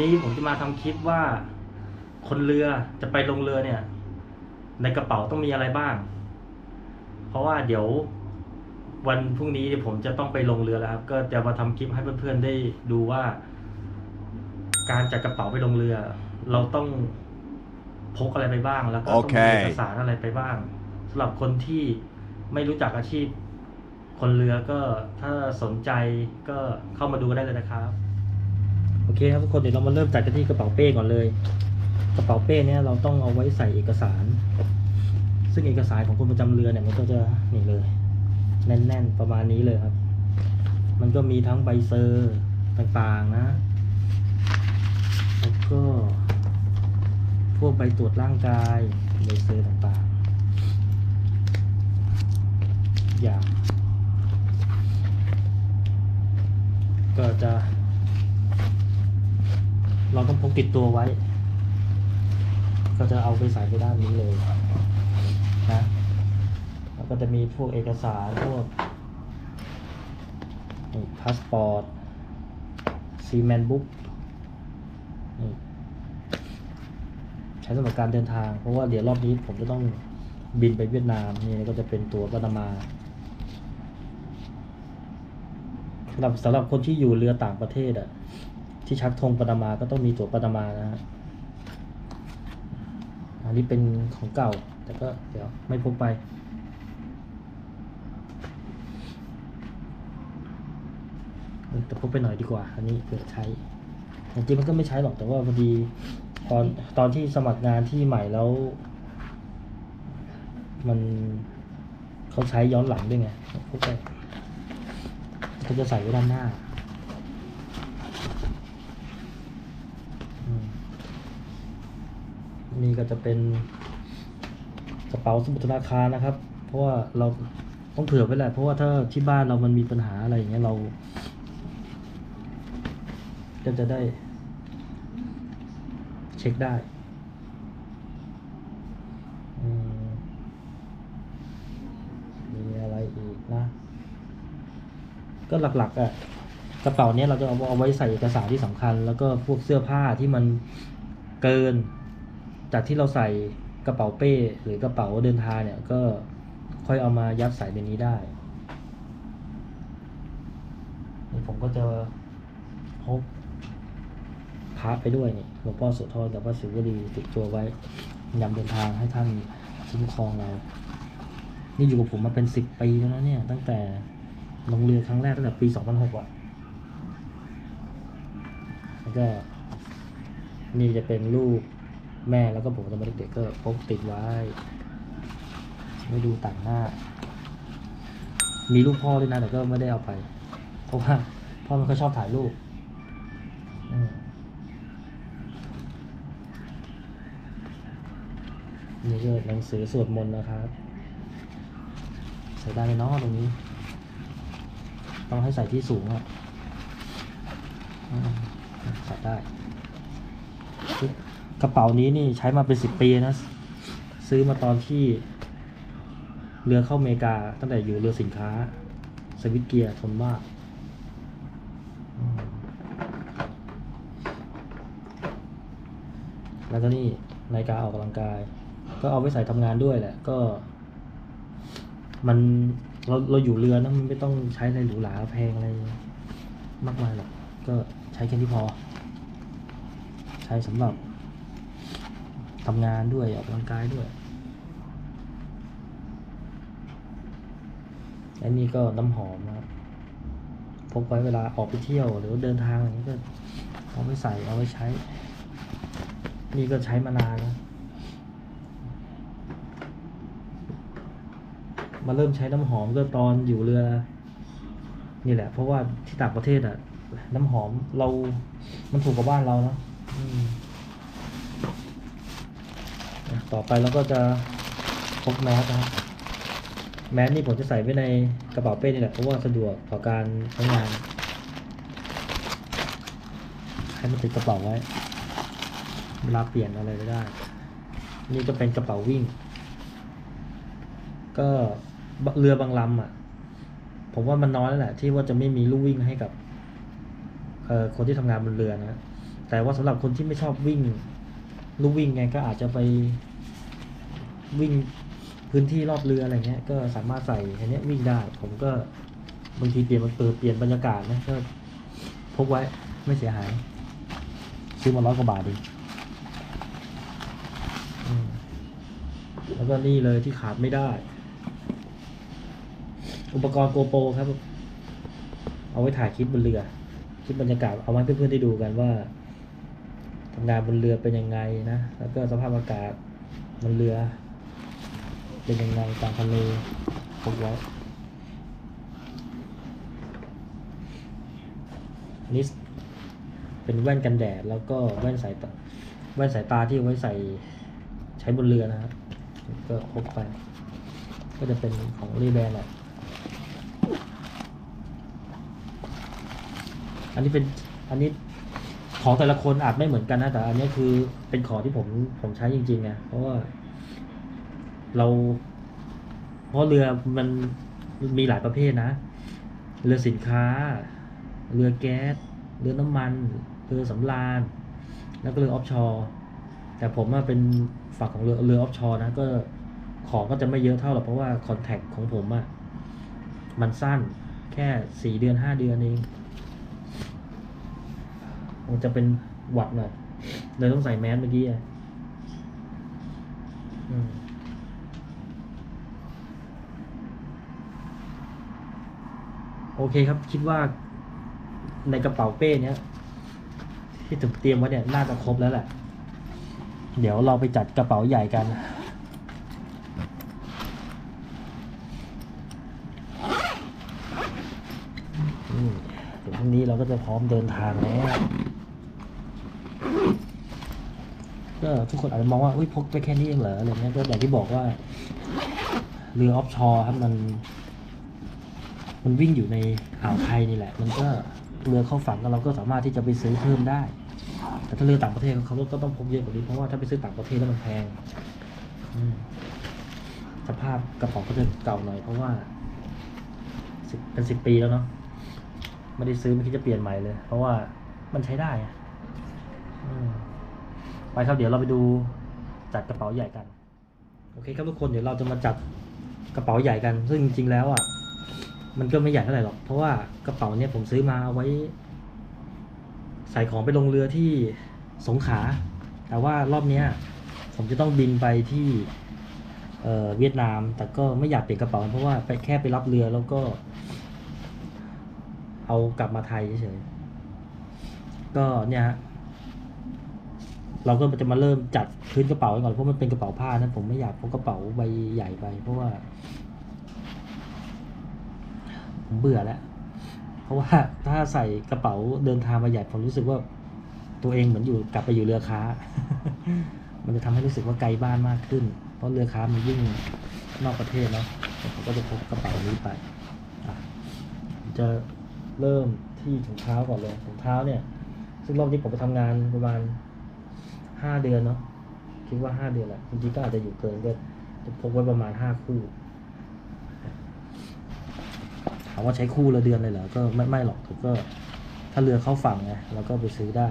วันนี้ผมจะมาทำคลิปว่า คนเรือจะไปลงเรือเนี่ย ในกระเป๋าต้องมีอะไรบ้าง เพราะว่าเดี๋ยววันพรุ่งนี้เดี๋ยวผมจะต้องไปลงเรือแล้วครับ ก็จะมาทำคลิปให้เพื่อนๆได้ดูว่า การจัดกระเป๋าไปลงเรือ เราต้องพกอะไรไปบ้าง แล้วก็ต้องโอเคมีเอกสารอะไรไปบ้างสำหรับคนที่ไม่รู้จักอาชีพ คนเรือก็ถ้าสนใจก็เข้ามาดูได้เลยนะครับโอเคครับทุกคนเดี๋ยวเรามาเริ่มจัดกันที่กระเป๋าเป้ก่อนเลย กระเป๋าเป้เนี่ยเราต้องเอาไว้ใส่เอกสาร ซึ่งเอกสารของคนประจำเรือเนี่ยมันก็จะนี่เลย แน่นๆประมาณนี้เลยครับ มันก็มีทั้งใบเซอร์ต่างๆนะ แล้วก็พวกใบตรวจร่างกายใบเซอร์ต่างๆ อย่าง ก็จะ เรา ต้องติดตัวไว้ ก็จะเอาไปใส่ไปด้านนี้เลยนะแล้วก็จะมีพวกเอกสารพวกนี่พาสปอร์ตซีแมนบุ๊กนี่ใช้สำหรับการเดินทาง เพราะว่าเดี๋ยวรอบนี้ผมจะต้องบินไปเวียดนามนี่ก็จะเป็นตัวปานามาสำหรับสำหรับคนที่อยู่เรือต่างประเทศอะ ที่ชักธงปานามาก็ต้องมีตัวปานามานะฮะอันนี้เป็นของเก่า แต่ก็เดี๋ยวไม่พกไป แต่พกไปหน่อยดีกว่า อันนี้เผื่อใช้จริงๆมันก็ไม่ใช้หรอกแต่ว่าพอดีตอนตอนที่สมัครงานที่ใหม่แล้ว มันเขาใช้ย้อนหลังด้วยไงพกไปเขาจะใส่ไว้ด้านหน้าอืม นี่ก็จะเป็นกระเป๋าสมุดธนาคารนะครับ เพราะว่าเราต้องเผื่อไว้แหละเพราะว่าถ้าที่บ้านเรามันมีปัญหาอะไรอย่างเงี้ยเรา ก็จะได้ เช็คได้มมีอะไรอีกนะ ก็หลักๆอะ่ะกระเป๋าเนี้ยเราจะเอาเอาไว้ใส่เอกสารที่สำคัญ แล้วก็พวกเสื้อผ้าที่มันเกิน จากที่เราใส่กระเป๋าเป้หรือกระเป๋าเดินทางเนี่ยก็ค่อยเอามายัดใส่ในนี้ได้นี่ผมก็จะพกพระไปด้วยนี่หลวงพ่อโสธรกับพระศิวลีติดตัวไว้ยามเดินทางให้ท่านคุ้มครองเรา นี่อยู่กับผมมาเป็นสิบปีแล้วนะเนี่ย ตั้งแต่ลงเรือครั้งแรกตั้งแต่ปีสองพันหกอะแล้วก็นี่จะเป็นรูป แม่แล้วก็ผมตอนเด็กๆก็พกติดไว้ไม่ดูต่างหน้า มีรูปพ่อด้วยนะแต่ก็ไม่ได้เอาไป เพราะว่าพ่อมันก็ชอบถ่ายรูปนี่ก็หนังสือสวดมนต์นะครับ ใส่ได้ไหมนาะตรงนี้ ต้องให้ใส่ที่สูงอะใส่ได้ กระเป๋านี้นี่ใช้มาเป็นสิบปีนะ ซื้อมาตอนที่เรือเข้าอเมริกา ตั้งแต่อยู่เรือสินค้า สวิตเกียร์ทนมากแล้วก็นี่นาฬิกาออกกำลังกาย ก็เอาไว้ใส่ทำงานด้วยแหละ ก็ มันเราเราอยู่เรือนะมันไม่ต้องใช้อะไรหรูหราแพงอะไร มากมายหรอกก็ใช้แค่ที่พอ ใช้สำหรับ ทำงานด้วยออกกำลังกายด้วยและนี่ก็น้ำหอมนะครับพกไว้เวลาออกไปเที่ยวหรือเดินทางอะไรนี้ก็เอาไว้ใส่เอาไว้ใช้ นี่ก็ใช้มานานแล้วมาเริ่มใช้น้ำหอมก็ตอนอยู่เรือ นี่แหละ เพราะว่าที่ต่างประเทศอะน้ำหอมเรา มันถูกกว่าบ้านเราเนาะอืมอะ ต่อไปเราก็จะพกแมสนะครับแมสนี่ผมจะใส่ไว้ในกระเป๋าเป้นี่แหละเพราะว่าสะดวกต่อการใช้งาน ให้มันติดกระเป๋าไว้ เวลาเปลี่ยนอะไรไม่ได้ นี่ก็เป็นกระเป๋าวิ่ง ก็เรือบางลำอะ ผมว่ามันน้อยแล้วแหละที่ว่าจะไม่มีลู่วิ่งให้กับคนที่ทำงานบนเรือนะแต่ว่าสำหรับคนที่ไม่ชอบวิ่งลูกวิ่งไงก็อาจจะไป วิ่งพื้นที่รอบเรืออะไรเงี้ย ก็สามารถใส่อันนี้วิ่งได้ ผมก็บางทีเปลี่ยนมันเปิดเปลี่ยนบรรยากาศนะก็พกไว้ไม่เสียหาย ซื้อมาร้อยกว่าบาทเองอืมแล้วก็นี่เลยที่ขาดไม่ได้ อุปกรณ์โกโปรครับ เอาไว้ถ่ายคลิปบนเรือ คลิปบรรยากาศเอาไว้ให้เพื่อนๆได้ดูกันว่าทำงานบนเรือเป็นยังไงนะ แล้วก็สภาพอากาศบนเรือ เป็นยังไงตามทะเลพกไว้อันนี่เป็นแว่นกันแดดแล้วก็แว่นสายตาแว่นสายตาที่ไว้ใส่ใช้บนเรือนะครับก็พกไป ก็จะเป็นของรีแบรนด์แหละอันนี้เป็นอันนี้ของแต่ละคนอาจไม่เหมือนกันนะแต่อันนี้คือเป็นของที่ผมผมใช้จริงๆไงเพราะว่า เรา เพราะเรือมันมีหลายประเภทนะ เรือสินค้า เรือแก๊ส เรือน้ำมัน เรือสำราญ แล้วก็เรือออฟชอร์แต่ผมอะเป็นฝั่งของเรือเรือออฟชอร์นะก็ของก็จะไม่เยอะเท่าหรอกเพราะว่าคอนแทคของผมอะมันสั้นแค่สี่เดือนห้าเดือนเองมันจะเป็นหวัดหน่อยเลยต้องใส่แมสเมื่อกี้อะอืม โอเคครับ คิดว่าในกระเป๋าเป้เนี้ย ที่ผมเตรียมไว้เนี่ยน่าจะครบแล้วแหละ เดี๋ยวเราไปจัดกระเป๋าใหญ่กัน เดี๋ยวพรุ่งนี้เราก็จะพร้อมเดินทางแล้วก็ทุกคนอาจจะมองว่าอุ้ยพกไปแค่นี้เองเหรออะไรเงี้ยก็อย่างที่บอกว่าเรือออฟชอร์ครับมัน มันวิ่งอยู่ในอ่าวไทยนี่แหละ มันก็เรือเข้าฝั่งก็เราก็สามารถที่จะไปซื้อเพิ่มได้ แต่ถ้าเรือต่างประเทศเขาก็ต้องพกเยอะกว่านี้เพราะว่าถ้าไปซื้อต่างประเทศแล้วมันแพงสภาพกระเป๋าก็จะเก่าหน่อยเพราะว่าเป็นสิบปีแล้วเนาะไม่ได้ซื้อไม่คิดจะเปลี่ยนใหม่เลย เพราะว่ามันใช้ได้อไปครับเดี๋ยวเราไปดูจัดกระเป๋าใหญ่กัน โอเคครับทุกคนเดี๋ยวเราจะมาจัดกระเป๋าใหญ่กัน ซึ่งจริงๆแล้วอะ มันก็ไม่ใหญ่เท่าไหร่หรอก เพราะว่ากระเป๋าเนี่ยผมซื้อมาไว้ ใส่ของไปลงเรือที่สงขลาแต่ว่ารอบเนี้ยผมจะต้องบินไปที่เเวียดนาม แต่ก็ไม่อยากเปลี่ยนกระเป๋า เพราะว่าไปแค่ไปรับเรือแล้วก็ เอากลับมาไทยเฉยๆก็เนี่ยฮะเราก็จะมาเริ่มจัดพื้นกระเป๋าก่อนเพราะมันเป็นกระเป๋าผ้านะผมไม่อยากพกกระเป๋าใบใหญ่ไป เพราะว่า ผมเบื่อแล้ว เพราะว่าถ้าใส่กระเป๋าเดินทางมาใหญ่ผมรู้สึกว่าตัวเองเหมือนอยู่กลับไปอยู่เรือค้า มันจะทำให้รู้สึกว่าไกลบ้านมากขึ้น เพราะเรือค้ามันยิ่งนอกประเทศเนาะผมก็จะพกกระเป๋านี้ไปจะเริ่มที่ถุงเท้าก่อนเลยถุงเท้าเนี่ย ซึ่งรอบนี้ผมไปทำงานประมาณห้าเดือนเนาะคิดว่าห้าเดือนแหละจริงๆก็อาจจะอยู่เกินก็จะพกไว้ประมาณห้าคู่ ถามว่าใช้คู่ละเดือนเลยเหรอ ก็ไม่ไม่หรอกแต่ก็ถ้าเรือเข้าฝั่งไงเราก็ไปซื้อได้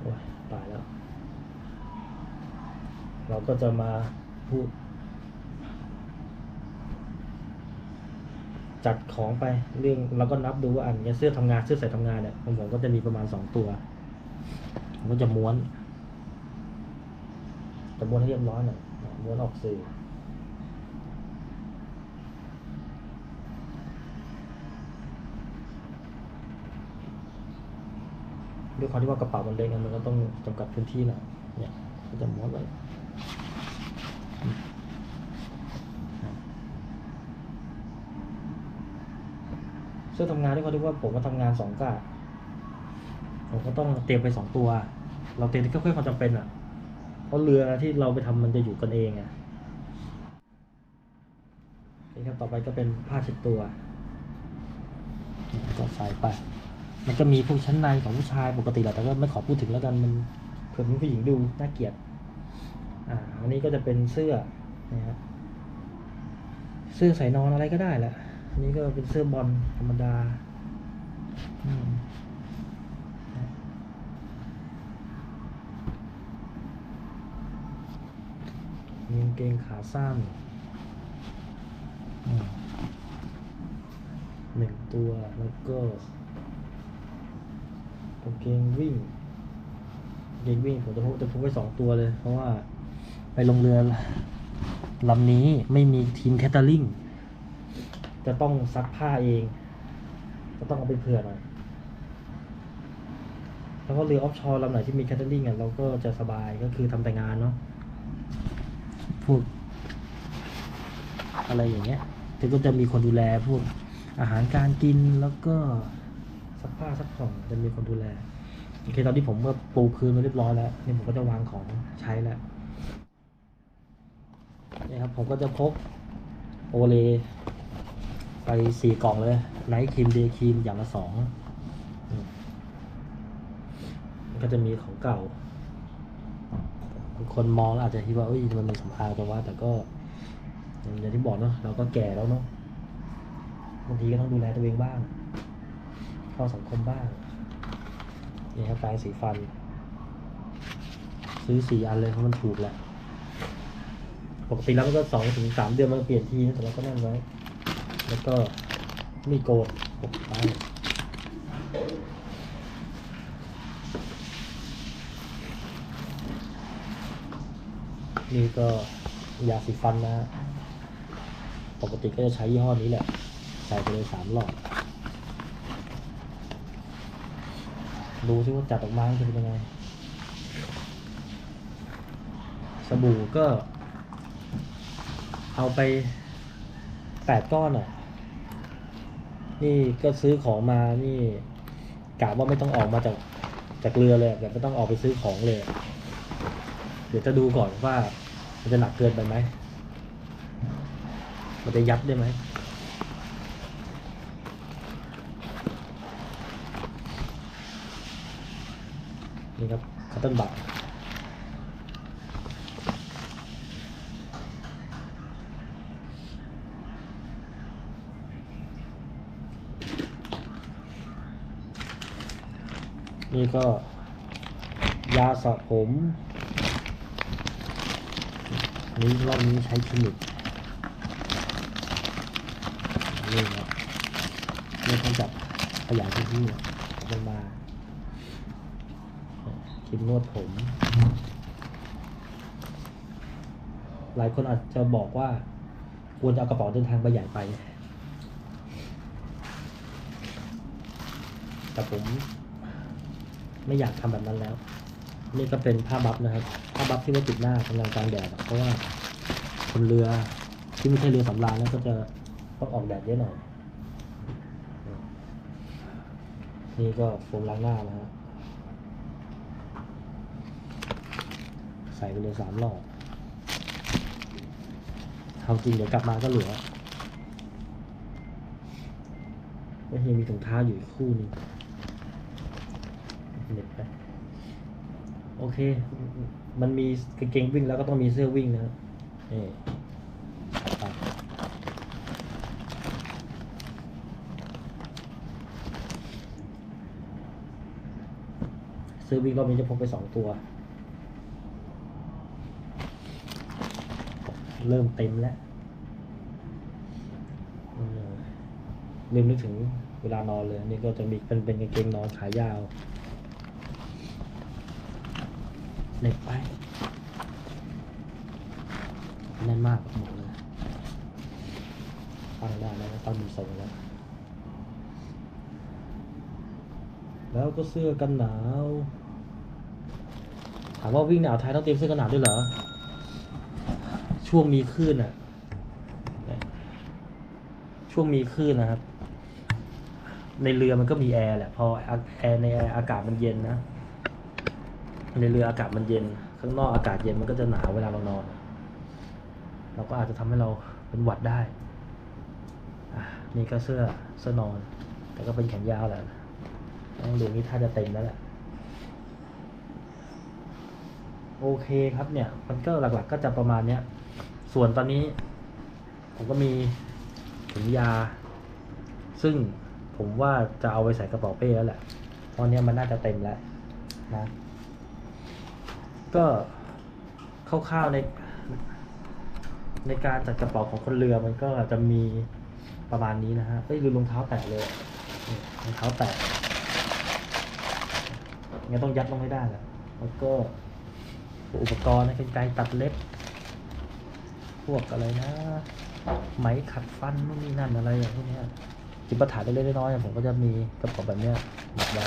โอ้ยตายแล้ว เราก็จะมาพูด จัดของไปเรื่องเราก็นับดูว่าอันเนี้ยเสื้อทำงานเสื้อใส่ทำงานเนี่ยของผมก็จะมีประมาณสองตัวผมก็จะม้วนจะม้วนให้เรียบร้อยหน่อยม้วนออกสื่อ ด้วยความที่ว่ากระเป๋ามันเล็กไงมันก็ต้องจำกัดพื้นที่หน่อยเนี่ยก็จะม้วนไว้เสื้อทำงานด้วยความที่ว่าผมก็ทำงานสองกะผมก็ต้องเตรียมไปสองตัว เราเตรียมที่ค่อยๆความจำเป็นอะ เพราะเรือที่เราไปทำมันจะอยู่กันเองไงนี่ครับต่อไปก็เป็นผ้าเช็ดตัวก็ใส่ไป มันก็มีพวกชั้นในของผู้ชายปกติแหละแต่ก็ไม่ขอพูดถึงแล้วกันมันเผื่อผู้หญิงดูน่าเกลียด อ่า อันนี้ก็จะเป็นเสื้อนะฮะเสื้อใส่นอนอะไรก็ได้แหละอันนี้ก็เป็นเสื้อบอลธรรมดามีงเกงขาสั้นหนึ่งตัวแล้วก็ กางเกงวิ่งเกงวิ่งผมจะพกจะพกไว้สองตัวเลย เพราะว่าไปลงเรือลำนี้ไม่มีทีมแคตเตอร์ลิงจะต้องซักผ้าเอง ก็ต้องเอาไปเผื่อหน่อยแล้วก็เรือออฟชอร์ลำไหนที่มีแคตเตอร์ลิงอะเราก็จะสบายก็คือทำแต่งานเนาะพวกอะไรอย่างเงี้ยแต่ก็จะมีคนดูแลพวกอาหารการกินแล้วก็ ซักผ้าซักผ่อนจะมีคนดูแลโอเคตอนนี้ผมก็ปูพื้นมาเรียบร้อยแล้วนี่ผมก็จะวางของใช้แล้วนี่ครับผมก็จะพกโอเลไปสี่กล่องเลยไนท์ครีมเดย์ครีมอย่างละสองมันก็จะมีของเก่า คนมองแล้วอาจจะคิดว่าเอ้ยมันเป็นสำอางแต่ว่า แต่ก็อย่างที่บอกเนาะเราก็แก่แล้วเนาะบางทีก็ต้องดูแลตัวเองบ้าง เข้าสังคมบ้างนี่ครับแปรงสีฟัน ซื้อสี่อันเลยเพราะมันถูกแหละปกติแล้วมันก็สองถึงสามเดือนมันเปลี่ยนทีนะแต่เราก็นั่นไว้ แล้วก็มีโกดปกไปนี่ก็ยาสีฟันนะฮะปกติก็จะใช้ยี่ห้อนี้แหละ ใส่ไปเลยสามหลอด ดูซิว่าจัดออกมาจะเป็นยังไง สบู่ก็ เอาไปแปดก้อนอะ นี่ก็ซื้อของมา นี่กะว่าไม่ต้องออกมาจากจากเรือเลยแบบไม่ต้องออกไปซื้อของเลย เดี๋ยวจะดูก่อนว่า มันจะหนักเกินไปไหม มันจะยัดได้ไหม นี่ครับคัตเติ้ลบัตนี่ก็ยาสระผมนี่รอบนี้ใช้คลินิกนี่นะไม่ต้องจับขยายพื้นที่อะมันมา ครีมนวดผม หลายคนอาจจะบอกว่า ควรจะเอากระเป๋าเดินทางใบใหญ่ไป แต่ผมไม่อยากทำแบบนั้นแล้ว นี่ก็เป็นผ้าบัฟนะครับ ผ้าบัฟที่ไว้ติดหน้าทำงานกลางแดดเพราะว่าคนเรือที่ไม่ใช่เรือสำราญนั้นก็จะต้องออกแดดเยอะหน่อย นี่ก็โฟมล้างหน้านะฮะ ใส่ไปเลยสามหลอดเอาจริงเดี๋ยวกลับมาก็เหลือก็ยังมีถุงเท้าอยู่อีกคู่นึงเน็ตไปโอเค มันมีกางเกงวิ่งแล้วก็ต้องมีเสื้อวิ่งนะครับนี่ไปเสื้อวิ่งรอบนี้จะพกไปสองตัว เริ่มเต็มแล้วลืมนึกถึงเวลานอนเลย นี่ก็จะมีเป็นเป็นกางเกงนอนขายาวเหน็บไปแน่นมากหมดเลยตั้งได้แล้วตั้งมีทรงแล้ว แล้วก็เสื้อกันหนาว ถามว่าวิ่งหนาวไทยต้องเตรียมเสื้อกันหนาวด้วยเหรอ ช่วงมีคลื่นอะ ช่วงมีคลื่นนะครับ ในเรือมันก็มีแอร์แหละ พอแอร์ในแอร์อากาศมันเย็นนะ ในเรืออากาศมันเย็น ข้างนอกอากาศเย็นมันก็จะหนาวเวลาเรานอน เราก็อาจจะทำให้เราเป็นหวัดได้อนี่ก็เสื้อเสื้อนอน แต่ก็เป็นแขนยาวแหละต้องดูนี่ถ้าจะเต็มแล้วแหละโอเคครับเนี่ย มันก็หลักๆก็จะประมาณเนี้ย ส่วนตอนนี้ ผมก็มีถุงยา ซึ่งผมว่าจะเอาไปใส่กระเป๋าเป้แล้วแหละ ตอนนี้มันน่าจะเต็มแล้วนะ ก็คร่าวๆใน ในการจัดกระเป๋าของคนเรือมันก็จะมีประมาณนี้นะฮะเอ้ยลืมรองเท้าแตะเลยรองเท้าแตะงั้นต้องยัดลงให้ได้แหละแล้วก็อุปกรณ์นะเป็นไกตัดเล็บ พวกอะไรนะ ไหมขัดฟันนู่นนี่นั่นอะไรอย่างพวกเนี้ยจิปาถะเล็กๆน้อยๆผมก็จะมีกระเป๋าแบบเนี้ยหมักไว้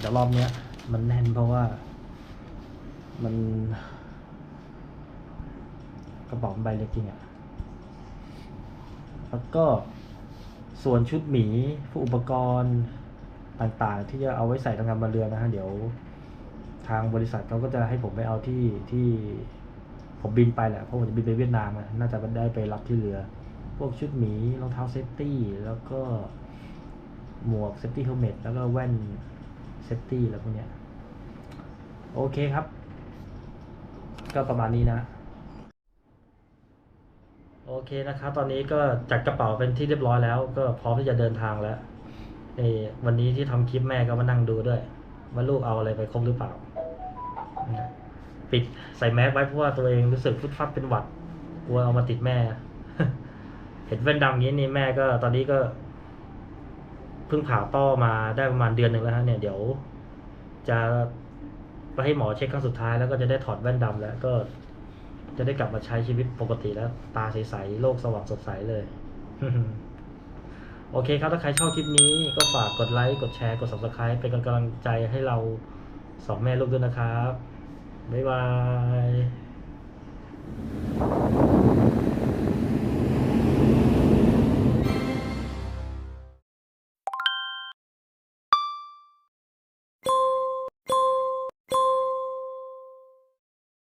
แต่รอบเนี้ย มันแน่นเพราะว่า มัน กระเป๋ามันใบเล็กจริงอะแล้วก็ส่วนชุดหมีพวกอุปกรณ์ต่างๆ ที่จะเอาไว้ใส่ทำงานบนเรือนะฮะเดี๋ยวทางบริษัทเขาก็จะให้ผมไปเอาที่ที่ ผมบินไปแหละเพราะผมจะบินไปเวียดนามอะน่าจะได้ไปรับที่เรือ พวกชุดหมีรองเท้าเซฟตี้ แล้วก็หมวกเซฟตี้เฮลเมตแล้วก็แว่นเซฟตี้แล้วพวกเนี้ย โอเคครับ ก็ประมาณนี้นะ โอเคนะครับ ตอนนี้ก็จัดกระเป๋าเป็นที่เรียบร้อยแล้ว ก็พร้อมที่จะเดินทางแล้วเออวันนี้ที่ทำคลิปแม่ก็มานั่งดูด้วย ว่าลูกเอาอะไรไปครบหรือเปล่า ปิดใส่แมสไว้เพราะว่าตัวเองรู้สึกฟุดฟัดเป็นหวัดกลัวเอามาติดแม่ เห็นแว่นดำงนี้นี่แม่ก็ตอนนี้ก็เพิ่งผ่าต้อมาได้ประมาณเดือนหนึ่งแล้วฮะเนี่ยเดี๋ยว จะไปให้หมอเช็คครั้งสุดท้ายแล้วก็จะได้ถอดแว่นดำแล้วก็จะได้กลับมาใช้ชีวิตปกติแล้ว ตาใสๆโลกสว่างสดใสเลย โอเคครับ ถ้าใครชอบคลิปนี้ก็ฝากกดไลค์ กดแชร์ กด subscribe เป็นกำลังใจให้เราสองแม่ลูกด้วยนะครับ บ๊ายบาย